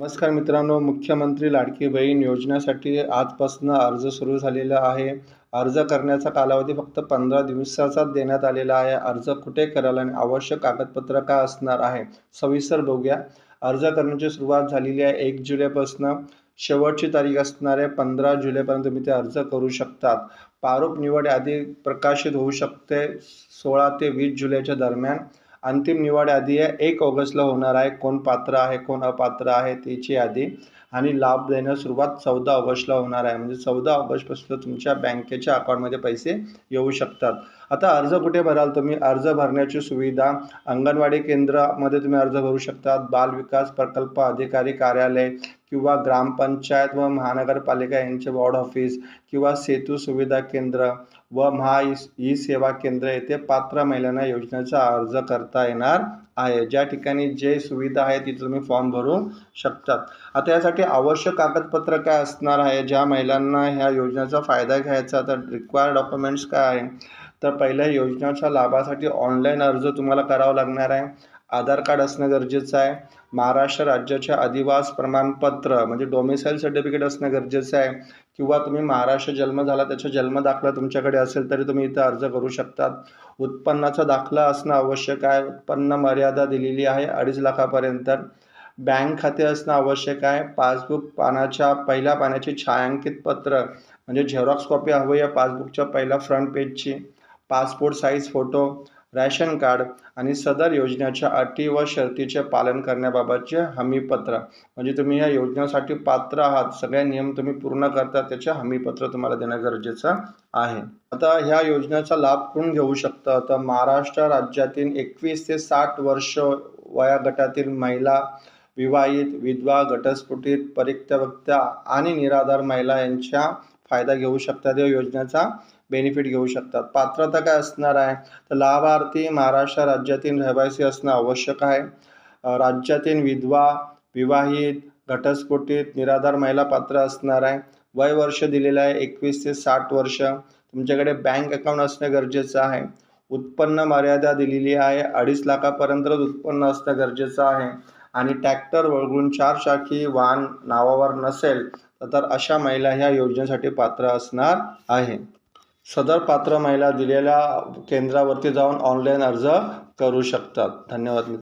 नमस्कार मित्रांनो मुख्यमंत्री लाडकी बहीण योजनेसाठी आजपासून अर्ज सुरू झालेला आहे. अर्ज करण्याचा कालावधी फक्त पंधरा दिवसाचाच देण्यात आलेला आहे. अर्ज कुठे करायला आणि आवश्यक कागदपत्र काय असणार आहे सविस्तर बघूया. अर्ज करण्याची सुरुवात झालेली आहे एक जुलैपासून. शेवटची तारीख असणारे पंधरा जुलैपर्यंत तुम्ही ते अर्ज करू शकतात. प्रारूप निवड यादी प्रकाशित होऊ शकते सोळा ते वीस जुलैच्या दरम्यान. अंतिम निवड यादी आहे एक ऑगस्टला होणार आहे. कोण पात्र आहे कोण अपात्र आहे त्याची यादी आणि लाभ देण्यास सुरुवात चौदा ऑगस्टला होणार आहे. म्हणजे चौदा ऑगस्टपासून तुमच्या बँकेच्या अकाउंटमध्ये पैसे येऊ शकतात. आता अर्ज कुठे भराल? तुम्ही अर्ज भरण्याची सुविधा अंगणवाडी केंद्रामध्ये तुम्ही अर्ज भरू शकतात. बाल विकास प्रकल्प अधिकारी कार्यालय किंवा ग्रामपंचायत व महानगरपालिका यांचे वॉर्ड ऑफिस किंवा सेतू सुविधा केंद्र व महा ई ई सेवा केंद्र येथे पात्र महिलांना योजनेचा अर्ज करता येणार आहे. ज्या ठिकाणी जे सुविधा आहे तिथे तुम्ही फॉर्म भरू शकतात. आता यासाठी आवश्यक कागदपत्र काय असणार आहे? ज्या महिलांना ह्या योजनेचा फायदा घ्यायचा तर रिक्वायर्ड डॉक्युमेंट्स काय आहे? तर पहिल्या योजनेच्या लाभासाठी ऑनलाईन अर्ज तुम्हाला करावा लागणार आहे. आधार कार्ड असणं गरजेचं आहे. महाराष्ट्र राज्याच्या अधिवास प्रमाणपत्र म्हणजे डोमिसाईल सर्टिफिकेट असणं गरजेचं आहे. किंवा तुम्ही महाराष्ट्र जन्म झाला त्याचा जन्म दाखला तुमच्याकडे असेल तरी तुम्ही इथं अर्ज करू शकतात. उत्पन्नाचा दाखला असणं आवश्यक आहे. उत्पन्न मर्यादा दिलेली आहे अडीच लाखापर्यंत. बँक खाते असणं आवश्यक आहे. पासबुक पानाच्या पहिल्या पानाची छायांकित पत्र म्हणजे झेरॉक्स कॉपी हवी या पासबुकच्या पहिल्या front पेजची. Passport size photo ration card आणि सदर योजनेच्या अटी व शर्तीचे पालन करण्याबाबतचे हमीपत्र. म्हणजे तुम्ही या योजनेसाठी पात्र आहात. सगळे नियम तुम्ही पूर्ण करता त्याचे हमीपत्र तुम्हाला देणं गरजेचं आहे. आता ह्या योजनेचा लाभ कोण घेऊ शकतं? तर महाराष्ट्र राज्यातील एकवीस ते साठ वर्ष वयागटातील महिला विवाहित विधवा घटस्फोटित परित्यक्त्या आणि निराधार महिला यांच्या फायदा घेऊ शकतात या योजनेचा बेनिफिट घेऊ शकतात. पात्रता काय असणार आहे? तर लाभार्थी महाराष्ट्र राज्यातील रहिवासी असणं आवश्यक आहे. राज्यातील विधवा विवाहित घटस्फोटित निराधार महिला पात्र असणार आहे. वय वर्ष दिलेलं आहे एकवीस ते साठ वर्ष. तुमच्याकडे बँक अकाउंट असणं गरजेचं आहे. उत्पन्न मर्यादा दिलेली आहे. अडीच लाखापर्यंतच उत्पन्न असणं गरजेचं आहे. आणि ट्रॅक्टर वळगून चार चाकी वाहन नावावर नसेल तर अशा महिला ह्या योजनेसाठी पात्र असणार आहे. सदर पात्र महिला दिलेल्या केंद्रावरती जाऊन ऑनलाईन अर्ज करू शकतात. धन्यवाद